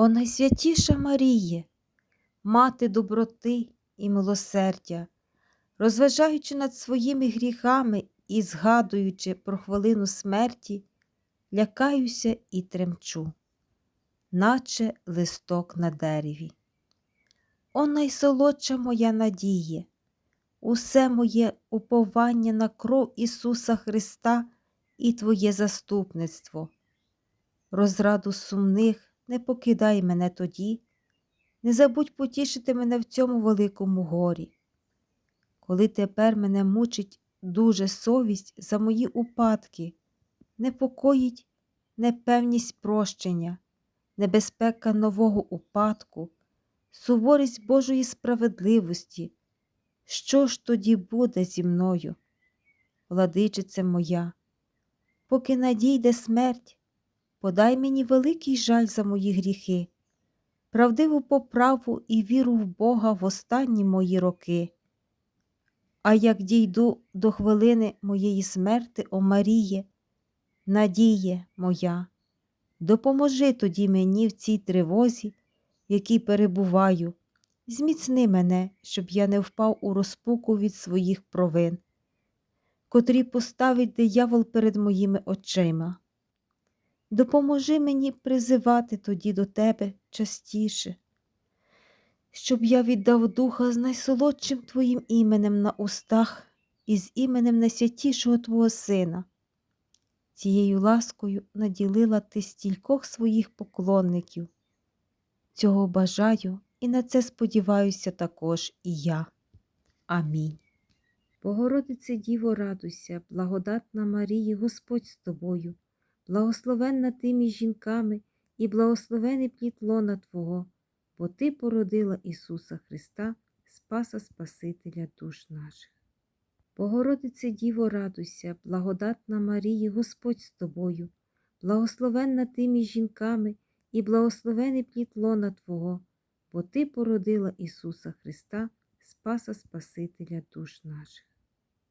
О найсвятіша Маріє, мати доброти і милосердя, розважаючи над своїми гріхами і згадуючи про хвилину смерті, лякаюся і тремчу, наче листок на дереві. О найсолодша моя надія, усе моє уповання на кров Ісуса Христа і Твоє заступництво. Розраду сумних не покидай мене тоді, не забудь потішити мене в цьому великому горі. Коли тепер мене мучить дуже совість за мої упадки, непокоїть непевність прощення, небезпека нового упадку, суворість Божої справедливості. Що ж тоді буде зі мною? Владичице моя, поки надійде смерть, подай мені великий жаль за мої гріхи, правдиву поправу і віру в Бога в останні мої роки. А як дійду до хвилини моєї смерти, о Маріє, надіє моя, допоможи тоді мені в цій тривозі, в якій перебуваю, зміцни мене, щоб я не впав у розпуку від своїх провин, котрі поставить диявол перед моїми очима. Допоможи мені призивати тоді до тебе частіше, щоб я віддав духа з найсолодшим Твоїм іменем на устах і з іменем найсвятішого Твого Сина. Цією ласкою наділила ти стількох своїх поклонників. Цього бажаю і на це сподіваюся також і я. Амінь. Богородице Діво, радуйся, благодатна Марії, Господь з тобою, благословенна ти між жінками і благословений плід лона Твого, бо Ти породила Ісуса Христа, Спаса Спасителя душ наших. Богородице Діво, радуйся, благодатна Марії, Господь з тобою, благословенна ти між жінками і благословений плід Твого, бо Ти породила Ісуса Христа, Спаса Спасителя душ наших.